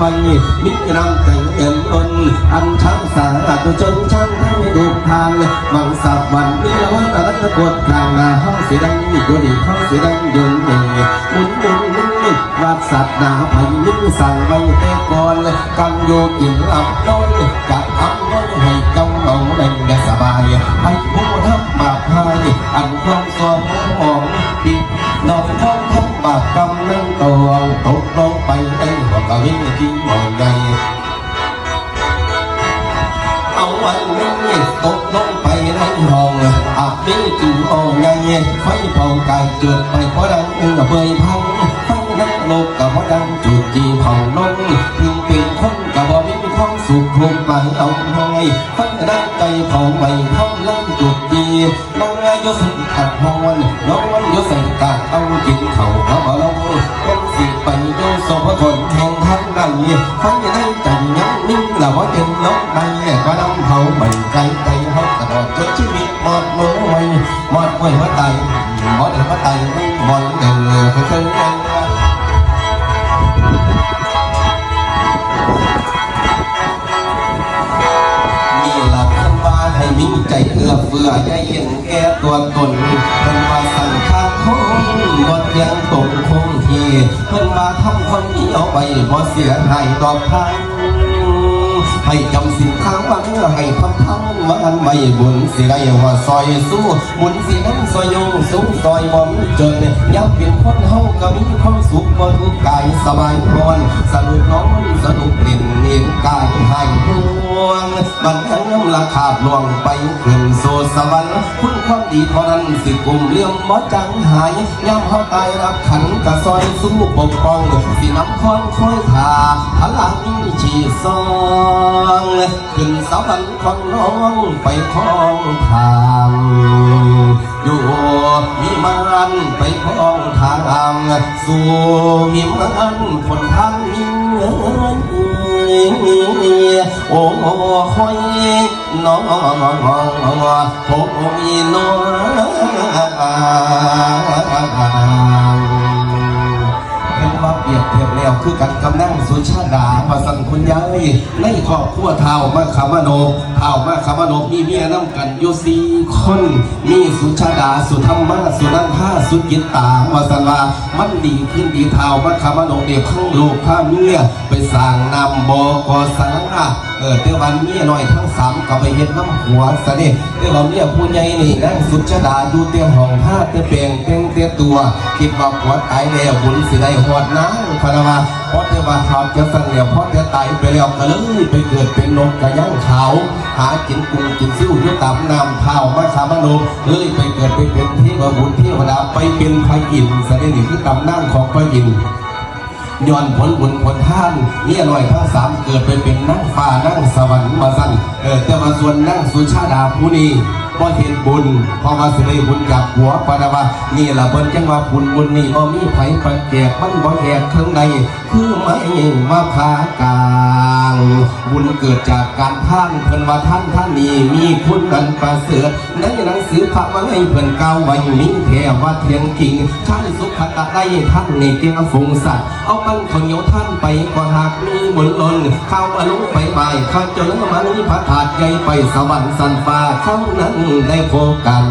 เป็นเงาไม่มิรำใจเงินล้นอันช้างสาตุจนช่างทั้งถูทางมังสับวันนี้ละวันรัตกดกลางาห้องสีแดงอยู่ดีห้องสีแดงยนเองมุนมุนมุนวัดสัตว์นาพายนิ้สั่งไว้แต่ก่อนกันโยกินรับนอนจะทำนอนให้กำเอาแรงได้สบายให้ผู้ทำบมาพายอันความสองของปิดนอกท้องทำบาปกรรมนั่งตัวตกลงไป ในหัวกะวิ่งกินหมอนใหญ่เอาวันนี้ตกลงไปในห้องอาบนี้จู่อ่อนไงไฟเผากายจุดไปเพราะดังเบยพังไฟนักโลกกับเพราะดังจุดจีเผาลงถึงเป็นคนกับบ่มีความสุขทุกข์ไปเอาให้ไฟดังใจเผาไม่เท่าลังจุดจีน้องยศขัดหอนน้องวันยศกาเอากินเขาพระบรม เป็นสิไปโยสพทนแห่งทันใดไฟได้ใจยังนิ่งแล้วว่าเป็นน้องใดก็นำเขาไม่ใจใจเขาตลอดจนชีวิตหมดลงไว้หมดไว้หัวใจหมดหัวใจหมดเงินเคยเคยนี่หลักท่านให้มีใจเอื้อเฟื้อใจเย็นแก่ตัวตนเพิ่นว่าสั่งข้าคงบดยังตรงคงที่เพิ่นว่า คนนี้เอาไปบ่เสียหายตอบทันให้จำสิ่งทางวันให้พันทั นวันไม่บุญสิได้ว่าซอยสู้บุญสินั้นซอยโยงสูงซอยบ่มีจนยังเป็นคนเฮาก็มีความสุขบ่ทุกกายสบายพรสนุกนอนสนุกเล่นเล่นกายให้ห่วงบันเทิงราคาลวงไปขึ้นโซสวรรค์คุณความดีเท่านั้นสิกลุ่มเลี่ยมบ่จังหายย่ำเฮาตายรับขันกะซอยสู้ปกป้องสิน้ำคอนคอยทาพลังชีซองขึ้นสวรรค์ของน้ององไปคล้องทางอยู่มีมันไปคล้องทางสู่มีมันผลทางมีเงินโอ้คอยน้องโอ้มีน้องเป็นว่าเปรีย บเทียบแล้วคือกันกำนั่งสุชาดาประสันคุณยายในครอบครัวเท่ามาคำมโนเท่ามาคำมโนมีเมียน้ำกันอยู่สี่คน มีสุชาดาสุธรรมะสุนันทาสุกิตตาวาสันว่ามันดีขึ้นดีเท่ามาคำมโนเดียวข้างลูกข้าเมียไปสร้างนำบอกสังฆะเออเดี๋ยววันเมียหน่อยทั้งสามก็ไปเห็นน้ำหัวซะนี่เดี๋ยวเราเมียผู้ใหญ่นี่นั่งสุชาดาอยู่เตียงห้องผ้าเตียเปลงเตียงเตียตัวคิดว่าผัวตายแล้วบุญสิได้หอดน้ำพะนว่าเพราะเทวาข่าวจะสั่งเหลียวเพราะจะตายไปแล้วก็เลยไปเกิดเป็นนกกระย่งขาว หากินกุ้งกินซิ่วอยุตามน้ำเท้ามาสามโนเลยไปเกิดไปเป็นเทวบุญเทวดาไปเป็นพระอินทร์ซะนี่นี่คือตำนานของพระอินทร์ย้อนผลบุญผลท่านเนี่ยหน่อยทั้งสามเกิดไปเป็นนั่งฟ้านั่งสวรรค์มาสั่นเออแต่มาส่วนนั่งสุชาดาผู้นี้ พอเห็นบุญพอมาสิได้บุญจากหัวปานาว่านี่ละเบิ้นจังว่าบุญบุญนี่บ่มีไผปันแจกมันบ่แยกทั้งใดคือไม่มาพากลางบุญเกิดจากการท่านเพิ่นว่าท่านท่านนี้มีคุณอันประเสริฐในหนังสือพระว่าให้เพิ่นกล่าวไว้มีแท้ว่าเทียงจริงชาติสุขตะได้ท่านในเตียงฟงสัตว์เอามันข้าวเหนียวท่านไปก็หากมีบุญล้นข้ามาลุไปบ่ายข้าเจ้านั้นมันมีพระถาดใหญ่ไปสวรรค์สันฟ้าเข้านั้นได้พบกัน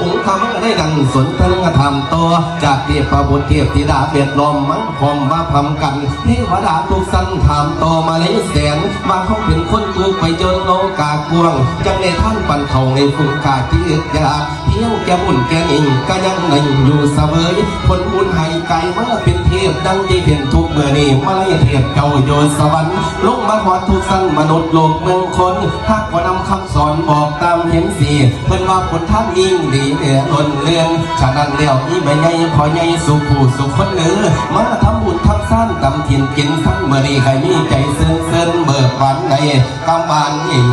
องค์คำได้ดังสนทนาธรรมต่อจากเทพบุตรเทพธิดาเบียดลมมันพรมมาพำกันเทวดาทุกสันถามต่อมาเลยแสนว่าเขาเป็นคนถูกไปจนโลกากวงจังในท่านปันเขาในฝุ่นกาที่อึดยาเพียงแกบุญแก่นิ่งก็ยังในอยู่เสมอคนบุญให้ไกลมาเป็นเทพดังที่เห็นทุกเมื่อนี้มาเลยเทพเจ้าโยนสวรรค์ลงมาหอดทุกสันมนุษย์โลกเมืองคนทักว่านำคำสอนบอกตาำเห็นสีเพิ่นว่าผลท่านยิ่งดีเหนือล้นเรื่องฉะนั้นแล้วนี่ไม่ใหญ่พอใหญ่สุขผู้สุขคนเนือมาทำบุญทำสร้างกำถิ่นกินทั้งเมื่อใครมีใจซึ้งเซินเบิกบานในกำบานอิ่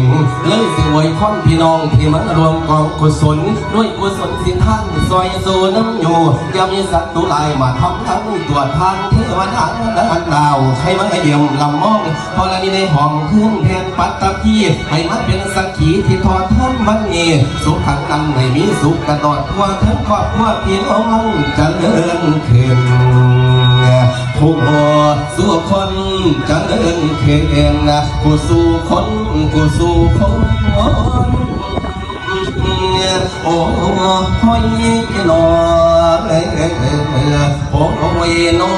ม เลยสิอวยพรพี่น้องที่มารวมกองกุศลด้วยกุศลสินท่านซอยโซน้ำอยู่ยังมีสัตว์ตุลายมาทำทั้งตัวทางเทวดาและอันดาวใครมาเยี่ยมลำมองพอละนี้ในห้องขึ้นแทนปัตตพีให้มาเป็นสักขีที่ทอดท่านมันเอสุขขังนังให้มีสุขกันตลอดทั่วทั้งครอบครัวพี่น้องเจะเลิญขึ้น ผู้พอสู้คนเจะเอินเขึ้นะผู้สู้คนผู้สู้คนโอ้โอ้ยนอโอ้ยนอ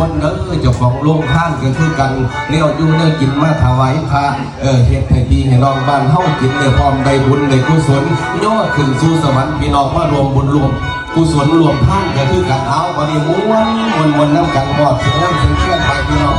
คนเนอะเจ้าของโรงท่านก็คือกันเนี่ยอยู่เนี่ยกินมาถวายพระเออเฮ็ดให้พี่ให้น้องบ้านเฮากินในพร้อมได้บุญได้กุศลยอดขึ้นสู่สวรรค์พี่น้องมารวมบุญรวมกุศลรวมท่านก็คือกันเอาวันนี้ม้วนมวนมวนน้ำกันบอดเสียงเสียงเชื่อไปพี่น้อง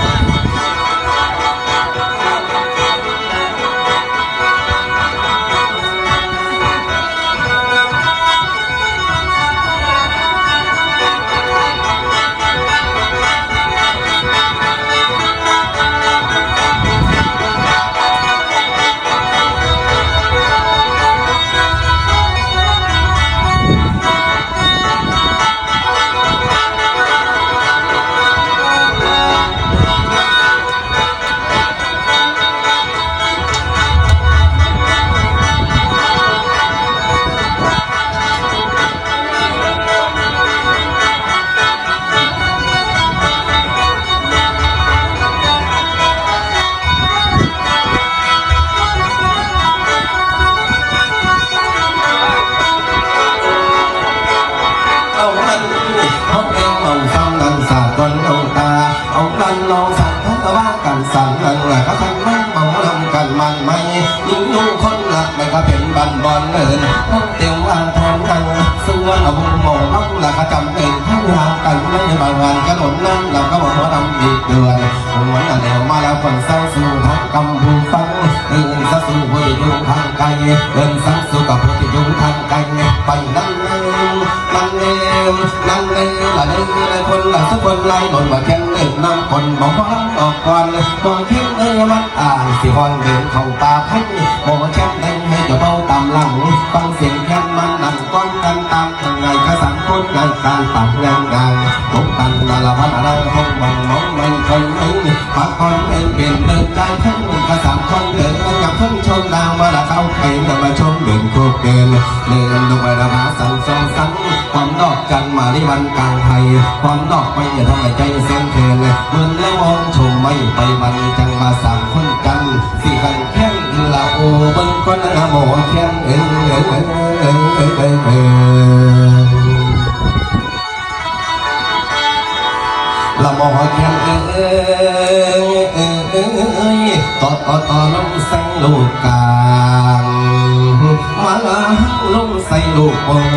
เขาเองมองซ้ำนันสากลเอาตาเอากันลองสั่งทั้งตะว่ากันสั่งนั่นแหละก็ทันมันมองลำกันมันไม่ยิ่งยุ่งคนละไม่ก็เป็นบันบอลเนินทั้งเตียวอ่านทอนกันส่วนเอาบุญมองน้ำละก็จำเป็นทั้งหากันไม่บางวันก็หล่นนั่งเราก็บอกว่าทำอีกเดือนหัวหน้าแนวมาแล้วคนเศร้าสู่ทักกำพูฟังเอินซะสู่ผู้ที่อยู่ทางไกลเอินสังสู่กับผู้ที่อยู่ทางไกลไปนั่ง นั่งนั่งเลวนั่งเลวละเลวละคนละสักคนไล่บนว่าแข่งเล่นน้ำคนบอกว่าออกก่อนบอกแค่เอ้มันอ่านสิฮอนเดินเข้าตาพันบอกแค่เล่นให้จะเบาตามหลังฟังเสียงแค่มัน ก็สั่งคนงานการตัดงานงานตกตันละละพันอะไรห้องมองมองมันคนไม่ปากคนเองเปลี่ยนเดินใจทั้งก็สั่งคนเดินกับคนชมดาวมาละเข้าใครจะมาชมเดินโคกเดินเดินลงไปละมาสังสองสังความดอกจันมาในวันกลางไทยความดอกไม่ทำให้ใจเส้นเทินเหมือนแล้วมองชมไม่ไปมันจังมาสั่ง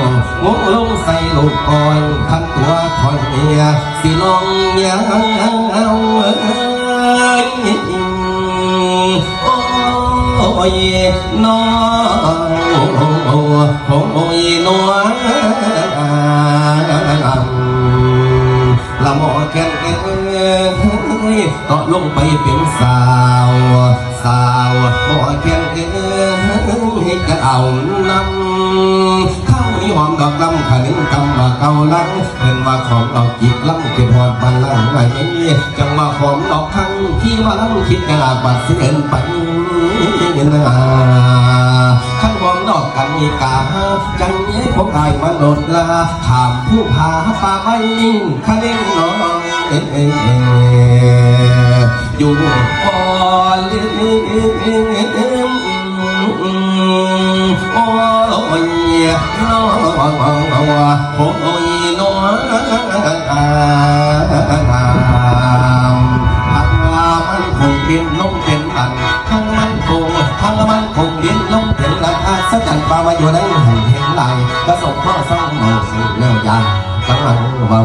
กโป่งงงลงใส่ลูกก่อนขันตัวคอยเมียสิลองยังเอาโอ้ยน้องโอ้ยน้องละหมอแก่นเอ้ยต่อลงไปเป็นสาวสาวหมอแก่นเอ้ยก็เอานำข้าว มีหอมดอกลำขนึงกำมาเกาลังเห็นว่าของดอกจิกลำเก็บหอดบันลังไว้จังว่าของดอกทั้งที่ว่าลำคิดกระลาบัดเสียนไปนาขั้นหอมดอกกันมีกาจังเย้ผมได้มาโดดลาถามผู้พาป่าไม่นิ่งคะเด้งน้องอยู่พอลืม โอ้ยน้องโอ้ยน้องหากว่ามันคงเป็นลมเป็นอันทั้งมันคงทั้งมันคงเป็นลมเป็นอันอาสัจปาวาอยู่ในแห่งเห็นลายกระสบพ่อสร้างโมสิแนวยางกำลังเบา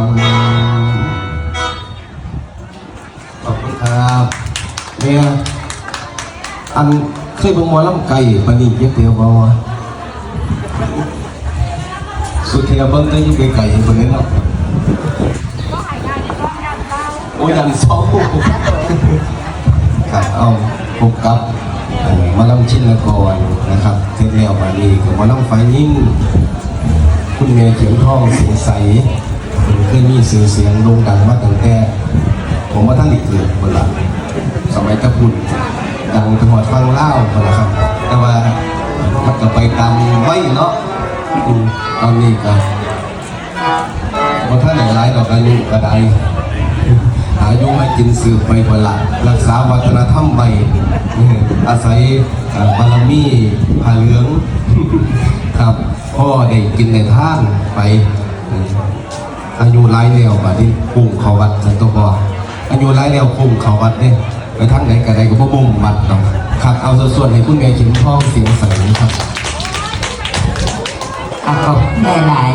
ขอบคุณครับเนี่ยอัน ยเบิ่งหมอลำไก่ปานนีเยอะเดียวบ่วะสุดเทียเบิ่งได้อยิ่งไก่ๆคนนี้เนาะโอ้ยยันเศร้าครับเอาพบกับเอ่อหมาลำชินกรนะครับเทศแล้วมาดีกับหมาลำไฟยิ่งคุณเมย์เขียนทองเสียงใสเคยมีสื่อเสียงโด่งดังมาตั้งแต่ผมว่าท่านอีกเกิดคนละสมัยตะพุน ดังจังหวัดฟังเล่าคนละครับ แต่ว่ามันก็ไปตามไว้เนาะตอนนี้ก็ว่าท่านไหนร้ายดอกอายุกระไดอายุมากินสืบไปคนละรักษาวัฒนธรรมไปอาศัยบารมีผาเหลืองครับพ่อได้กินในท่านไปอายุหลายแนวบัดนี้ปุ่งเขาวัดสันตบออายุหลายแนวปุ่งเขาวัดเนี่ย ไปทางไหนกระไดก็บ่บุ่งมัดเนาะครับ เอาส่วนให้คุณแม่ขิมทองเสียงใสครับอะขอบคุณหลาย